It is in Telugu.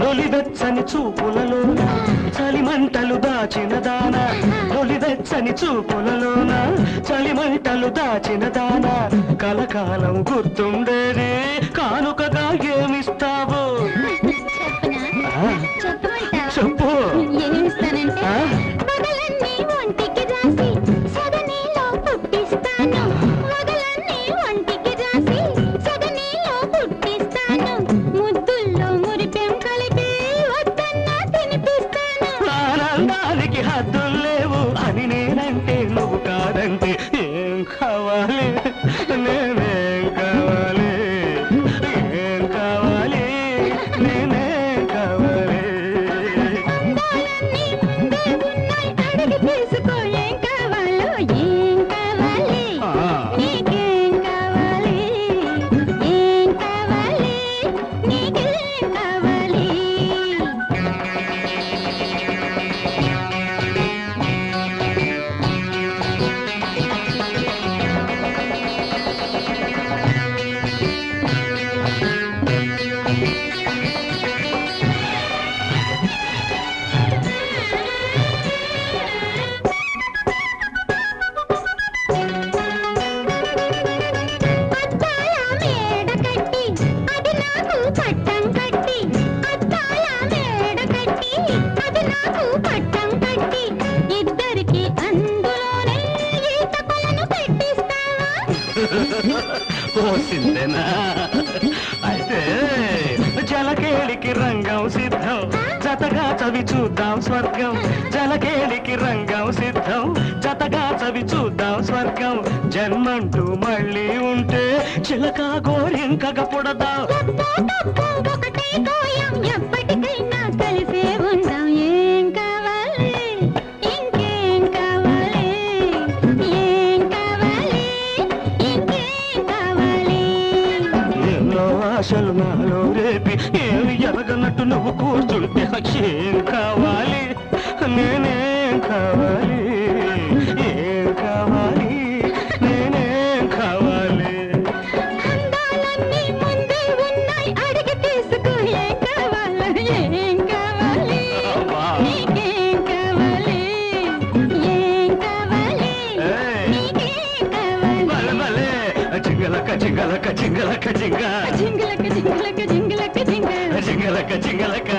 నొలివెచ్చని చూపులలోన చలిమంటలు దాచినదాన నొలివెచ్చని చూపులలోన చలిమంటలు దాచినదాన కలకాలం గుర్తుండేది కానుకగా ఏమిస్తావో? पंखा పోసిందేనా? అయితే జలకేళికి రంగం సిద్ధం. జతగా చవి చూద్దాం స్వర్గం. జలకేళికి రంగం సిద్ధం. జతగా చవి చూద్దాం స్వర్గం. జన్మంటూ మళ్ళీ ఉంటే చిలక గోరింకగ పొడదా. ఆశలు నాలో రేపి ఏమి ఎరగనట్టు నువ్వు కూర్చుంటే ఏం కావాలి? నేనేం కావాలి? జింగ. జింగలక జింగలక జింగలక జింగ జింగలక జింగలక